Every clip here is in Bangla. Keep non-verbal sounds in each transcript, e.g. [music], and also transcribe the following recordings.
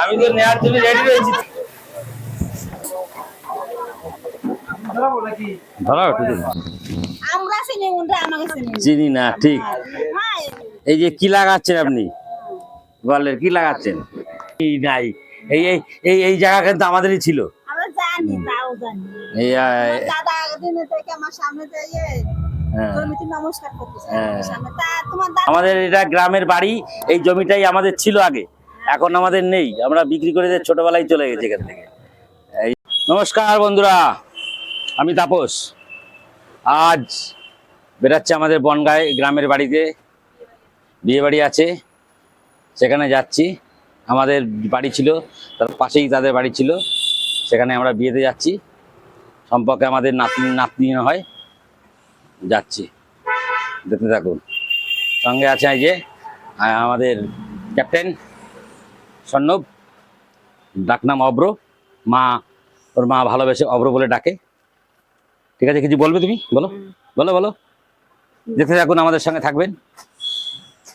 আমি তো নেওয়ার জন্য রেডি রয়েছি। চিনি না ঠিক। এই যে কি লাগাচ্ছেন আপনি? বলেন কি লাগাচ্ছেন? এই নাই এই এই এই এই জায়গা কিন্তু আমাদেরই ছিল। আমরা জানি তাও জানি। এই দাদা দিনে থেকে আমার সামনে দিয়ে হ্যাঁ। হ্যাঁ। আমাদের এটা গ্রামের বাড়ি এই জমিটাই আমাদের ছিল আগে। এখন আমাদের নেই। আমরা বিক্রি করে দিয়ে ছোটবেলায় চলে গেছি এখান থেকে। এই নমস্কার বন্ধুরা আমি তাপস। আজ বেরাচ্ছে আমাদের বনগাঁয় গ্রামের বাড়িতে। বিয়ে বাড়ি আছে। সেখানে যাচ্ছি। আমাদের বাড়ি ছিল তার পাশেই তাদের বাড়ি ছিল। সেখানে আমরা বিয়েতে যাচ্ছি। সম্পর্কে আমাদের নাতনি নাতনি হয়। যাচ্ছি। দেখতে থাকুন। সঙ্গে আছে এই যে আমাদের ক্যাপ্টেন সন্নব। ডাকনাম অব্র। মা ওর মা ভালোবেসে অব্র বলে ডাকে। ঠিক আছে কিছু বলবে তুমি? বলো। বলো বলো। দেখতে থাকুন আমাদের সঙ্গে থাকবেন।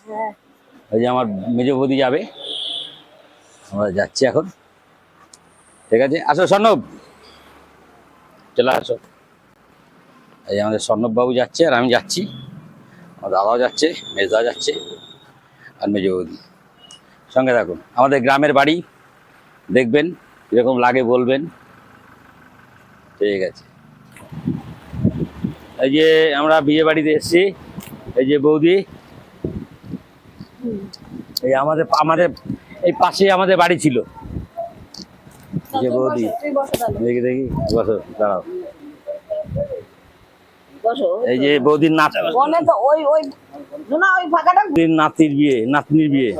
হ্যাঁ। ওই যে আমার মেজ বৌদি যাবে। আমরা যাচ্ছি এখন। ঠিক আছে আসো সর্ণব চলে আসো। এই আমাদের স্বর্ণবাবু যাচ্ছে আর আমি যাচ্ছি। আমার দাদাও যাচ্ছে মেজদা যাচ্ছে আর মেজ বৌদি। সঙ্গে থাকুন আমাদের গ্রামের বাড়ি দেখবেন কীরকম লাগে বলবেন। ঠিক আছে। এই যে আমরা বিয়ে বাড়িতে এসেছি এই যে বৌদি। এই আমাদের আমাদের এই পাশেই আমাদের বাড়ি ছিল। যে বৌদি। দেখি দেখি বসো দাঁড়াও। এই যে বৌদির নাত। ওই ওই না ওই ফাঁকাটা বৌদির নাতির বিয়ে নাতনির বিয়ে।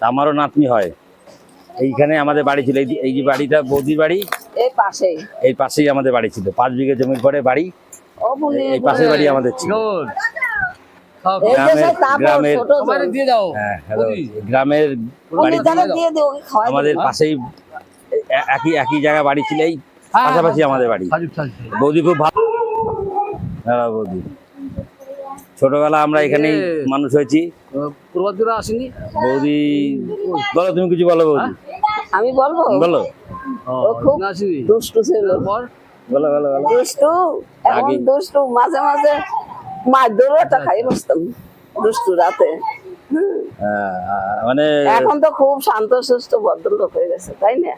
আমারও নাতনি হয়। এইখানে আমাদের বাড়ি ছিল। এই যে- বাড়িটা বৌদির বাড়ি এই পাশেই। এই পাশেই আমাদের বাড়ি ছিল। পাঁচ বিঘে জমির পরে বাড়ি। এই পাশের বাড়ি আমাদের ছিল। গ্রামের- গ্রামের- হ্যাঁ আমাদের পাশেই একই একই জায়গা বাড়ি ছিল। এই হ্যাঁ, পাশাপাশি আমাদের বাড়ি। বৌদি খুব ভালো হ্যাঁ বৌদি। ছোটবেলা আমরা এখানেই মানুষ হয়েছি। পূর্বাদিরা আসেনি বৌদি বলো তুমি কিছু বলো বৌদি। আমি বলব? বলো। খুব দুষ্টু ছিল। বলো বলো বলো। দুষ্টু এখন আগে- দুষ্টু মাঝে মাঝে মাছ ধরেটা খাই বসতাম দুষ্টু রাতে। হ্যাঁ, মানে এখন তো খুব শান্ত সুস্থ ভদ্রলোক হয়ে গেছে তাই না?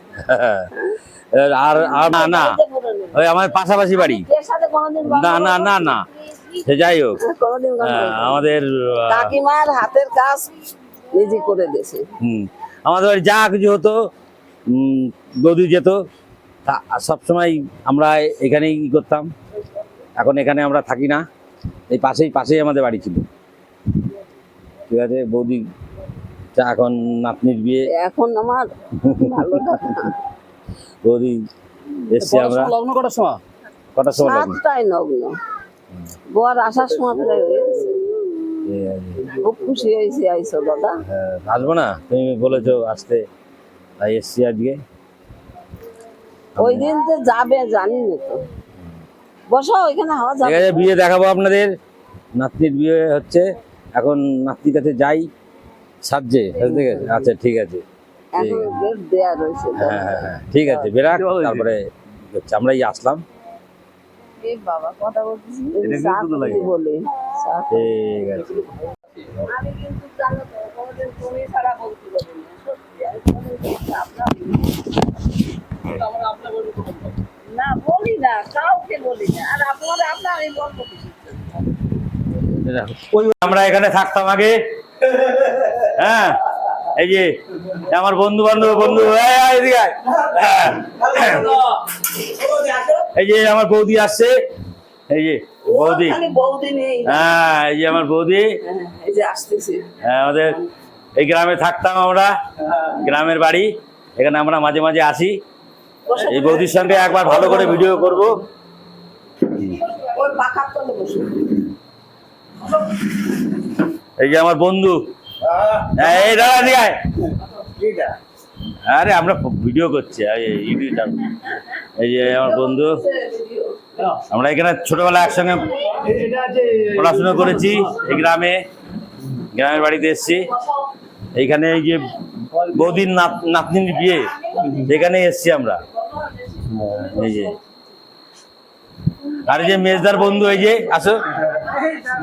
[laughs] আর আর না না। ওই আমার পাশাপাশি বাড়ি। না না না না। সে যাই হোক। [laughs] হ্যাঁ। আমাদের কাকিমার হাতের কাজ নিজে করে দিয়েছে। হুম। আমাদের বাড়ি যা কিছু হতো বৌদি যেত সবসময় আমরা এখানেই ই করতাম। এখন এখানে আমরা থাকি না। এই পাশেই পাশেই আমাদের বাড়ি ছিল। ঠিক আছে? বৌদি তা এখন নাতনির বিয়ে। এখন আমার ভালো না। বৌদি এসছি আমরা। লগ্ন করার সময়? কটার সময় সাতটায় নগ্ন গোয়ার আসার সময় প্রায় হয়ে গেছে। খুব খুশি হয়েছি আইসো দাদা। হ্যাঁ, আসব না? তুমি বলেছ আসতে। তাই এসছি আজকে। ওই দিন তো যাবে জানি না তো। বসো ওইখানে হাওয়া যাবে বিয়ে দেখাবো আপনাদের। নাতনির বিয়ে হচ্ছে। এখন নাতনির কাছে যাই সাজছে আচ্ছা ঠিক আছে। হ্যাঁ হ্যাঁ হ্যাঁ ঠিক আছে বেরাক তারপরে আসলাম। এই সাত। ঠিক আছে। আমি কিন্তু জানো তো কোনোদিন তুমি ছাড়া বলতে না। বলি না কাউকে বলি না। আর আপনার আপনার আমি বলব কিছু আমরা এখানে থাকতাম আগে। হ্যাঁ এই যে আমার বন্ধু বান্ধব বন্ধু এই যে আমার বৌদি আসছে। এই যে বৌদি। হ্যাঁ এই যে আমার বৌদি। হ্যাঁ, হ্যাঁ, আমাদের এই গ্রামে থাকতাম আমরা গ্রামের বাড়ি। এখানে আমরা মাঝে মাঝে আসি। এই বৌদির সঙ্গে একবার ভালো করে ভিডিও করব ওই পাখার তলে বসে এই যে আমার বন্ধু। হ্যাঁ, এই দাদা আয়। আরে আমরা ভিডিও করছি এই যে আমার বন্ধু। আমরা এখানে ছোটবেলা একসঙ্গে পড়াশোনা করেছি এই গ্রামে। গ্রামের বাড়িতে এসেছি। এইখানে এই যে বৌদির নাত নাতনির বিয়ে এখানে এসছি আমরা। এই যে। আর এই যে মেজদার বন্ধু এই যে আসো।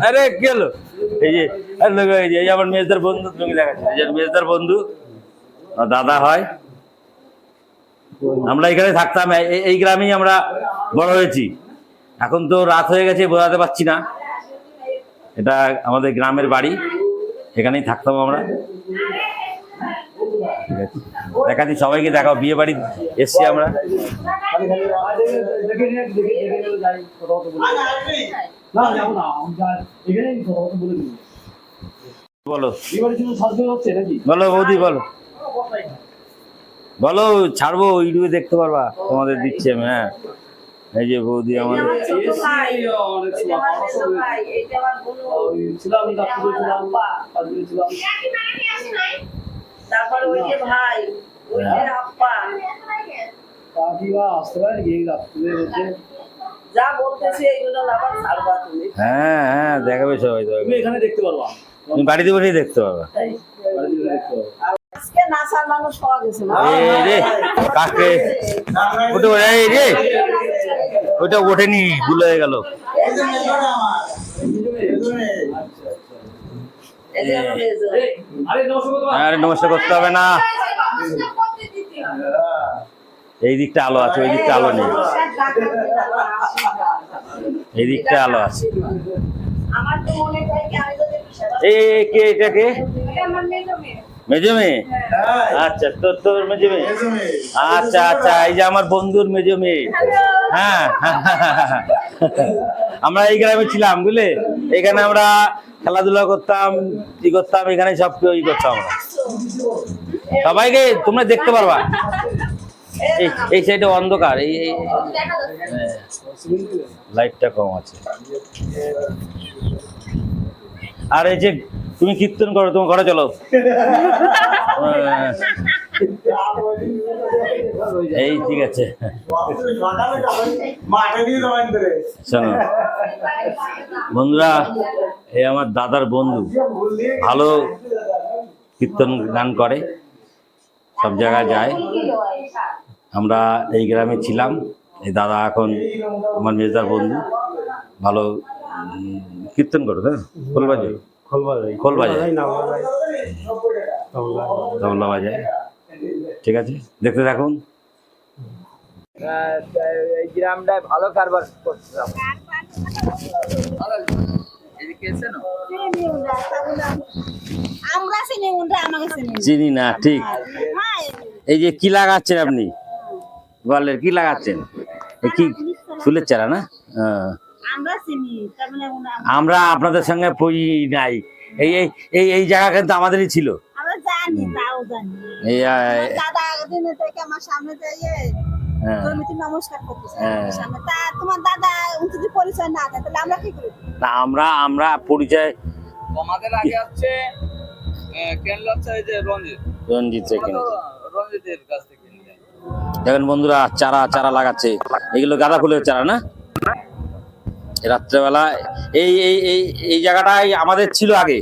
আরে হলো এই যে এই যে আমার মেজদার বন্ধু তুমি দেখাচ্ছি এই যে মেজদার বন্ধু দাদা হয় আমরা এখানে থাকতাম এই- গ্রামেই আমরা বড় হয়েছি এখন তো রাত হয়ে গেছে বোঝাতে পারছি না এটা আমাদের গ্রামের বাড়ি এখানেই থাকতাম আমরা দেখাচ্ছি সবাইকে দেখাও বিয়ে বাড়ি এসছি আমরা বলো। বলো বৌদি বলো। বলো ছাড়বো ইউটিউবে দেখতে পারবা তোমাদের দিচ্ছি আমি হ্যাঁ। এই যে বৌদি আমাদের তারপর ওই যে ভাই ওই যে আপ্পা যা বলতেছি এইগুলো আবার ছাড়বা তুমি হ্যাঁ হ্যাঁ দেখাবে সবাই দেখাবে। এখানে দেখতে পারবা তুমি বাড়িতে বসেই দেখতে পারবা বাড়িতে দেখতে পারবা আজকে নাসার মানুষ পাওয়া গেছে এই রে কাকে ওটা এই রে ওইটা ওঠেনি ভুল হয়ে গেল? আরে নমস্কার করতে হবে না এই দিকটা আলো আছে ওই দিকটা আলো নেই। এই দিকটা আলো আছে। মনে হয় কি এই কে কে? মেয়ে। আচ্ছা তোর তোর মেজো মেয়ে? আচ্ছা আচ্ছা এই যে আমার বন্ধুর মেজো মেয়ে। হ্যাঁ আমরা এই গ্রামে ছিলাম বুঝলে? এখানে আমরা খেলাধুলা করতাম ই করতাম এখানে সব কেউ ই করতাম আমরা। সবাইকে তোমরা দেখতে পারবা। এই সাইডে অন্ধকার, এই লাইটটা কম আছে। আর এই যে তুমি কীর্তন করো, তোমার ঘরে চলো। হ্যাঁ। এই, ঠিক আছে। শোনো। বন্ধুরা, এই আমার দাদার বন্ধু, ভালো কীর্তন গান করে, সব জায়গায় যায়। আমরা এই গ্রামে ছিলাম। এই দাদা এখন আমার মেজদার বন্ধু। ভালো কীর্তন করো তাই খোলবাজে খোল বাজে তবলা বাজায় ঠিক আছে? দেখতে থাকুন। এই গ্রামটায় ভালো কারবার করছিলাম চিনি উনরা আমাকে চিনি। চিনি না ঠিক। হ্যাঁ, এই যে কি লাগাচ্ছেন আপনি? বলেন কি লাগাচ্ছেন? কি ফুলের চারা না। আমরা চিনি তার মানে আমরা আপনাদের সঙ্গে পই নাই। এই এই এই জায়গা কিন্তু আমাদেরই ছিল। আমরা জানি তাও জানি। এই আহ, দাদা আগদিন থেকে আমার সামনে দিয়ে হ্যাঁ। হ্যাঁ। আমার সামনে। তা তোমার দাদা উনি যদি পরিচয় না দেয় তাহলে আমরা কি করি তা আমরা আমরা পরিচয় তোমাদের আগে হচ্ছে কেন হচ্ছে এই যে রঞ্জিত। রঞ্জিত রঞ্জিতের কাছ থেকে। দেখেন বন্ধুরা, চারা চারা লাগাচ্ছে। এগুলো গাঁদা ফুলের চারা না? রাত্রেবেলা, এই এই এই এই জায়গাটাই আমাদের ছিল আগে।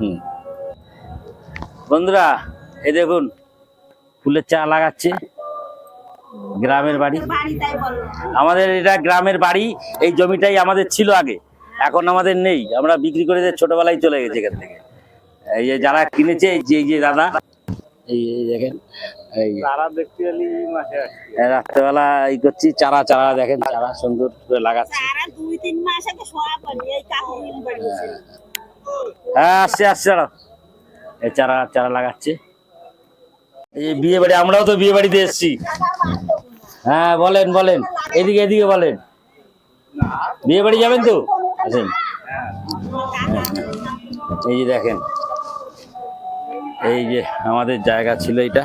হুম। বন্ধুরা, এই দেখুন, ফুলের চারা লাগাচ্ছে। গ্রামের বাড়ি। আমাদের এটা গ্রামের বাড়ি, এই জমিটাই আমাদের ছিল আগে। এখন আমাদের নেই। আমরা বিক্রি করে ছোটবেলায় চলে গেছি এখান থেকে। এই যে যারা কিনেছে যে যে দাদা এই এই দেখেন এই তারা দেখতে এলি মাসে রাত্রেবেলা এই করছি চারা চারা দেখেন চারা সুন্দর করে লাগাচ্ছে। দুই তিন মাস আগে এই হ্যাঁ আসছে আসছে চারা এই চারা চারা লাগাচ্ছে। এই বিয়ে বাড়ি আমরাও তো বিয়ে বাড়িতে এসেছি। হ্যাঁ বলেন বলেন। এদিকে এদিকে বলেন। বিয়ে বাড়ি যাবেন তো? আসেন। এই যে দেখেন এই যে আমাদের জায়গা ছিল এটা।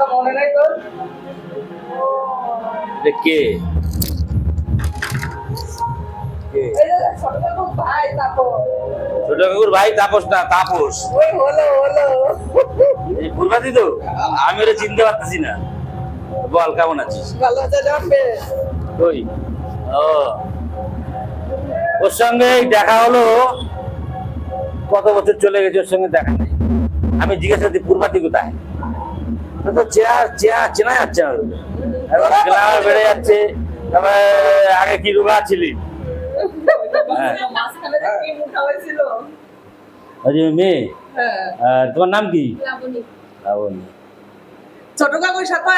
কথা মনে তোর? কে? আমি চিনতে পারতেছি না। বল কেমন আছিস? ও। ওর সঙ্গে দেখা হলো কত বছর চলে গেছে ওর সঙ্গে দেখা নেই। আমি জিজ্ঞাসা করছি পূর্বাদি কোথায়? চেনা যাচ্ছে গ্লামার বেড়ে যাচ্ছে তারপরে আগে কি রোগা ছিলি? হ্যাঁ। যে মেয়ে? হ্যাঁ। তোমার নাম কি? লাবণী। ছোট কাকুর সাথে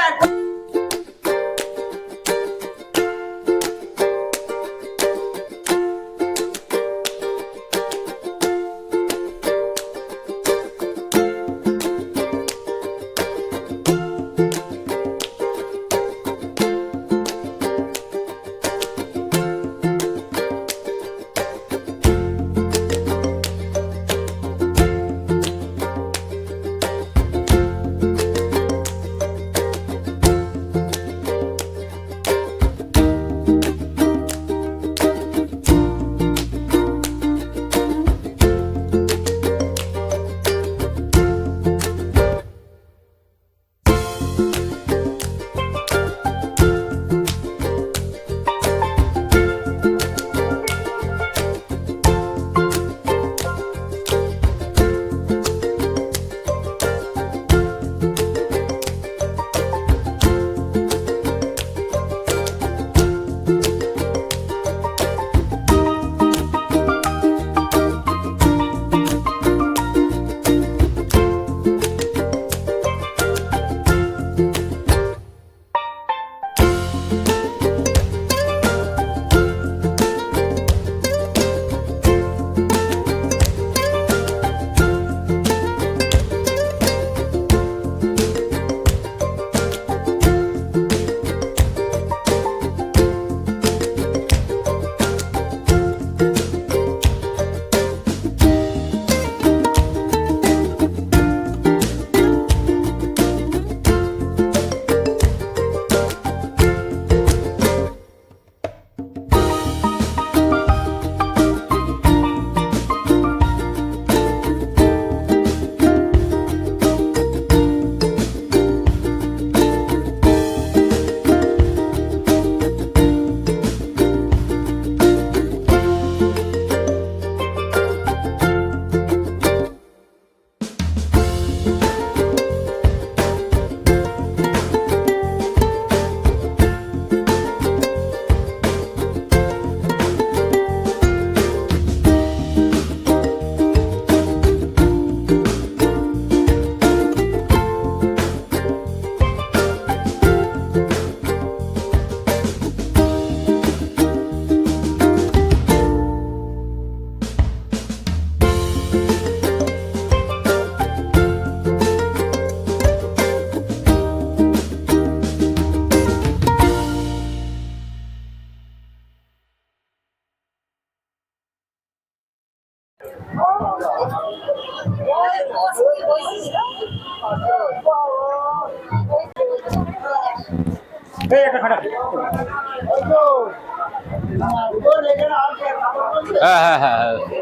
হ্যাঁ হ্যাঁ হ্যাঁ।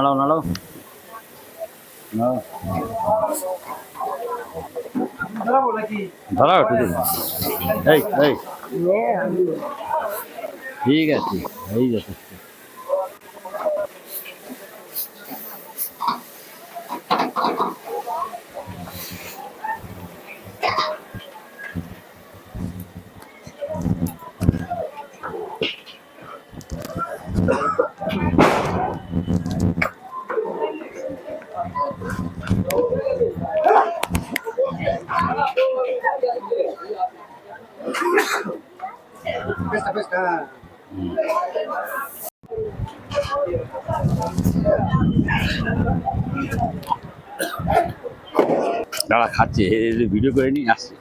নাড়াও নাড়াও ধরাও ঠিক আছে এই এই Pesta-pesta. Dah lah kacik video gue ni asyik.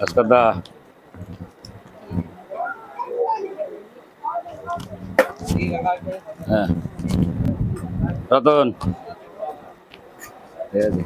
Let's. হ্যাঁ। রতন। ঠিক আছে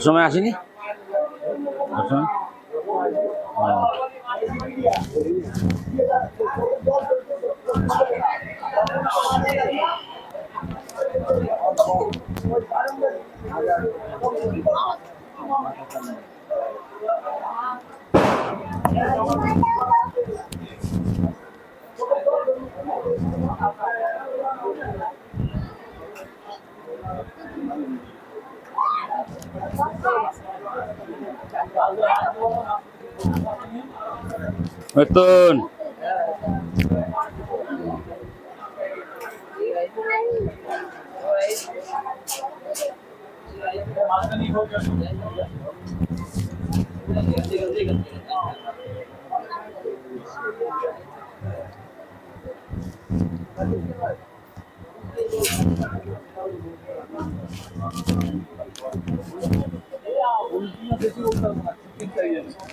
সময় আসেনি? সময় ও।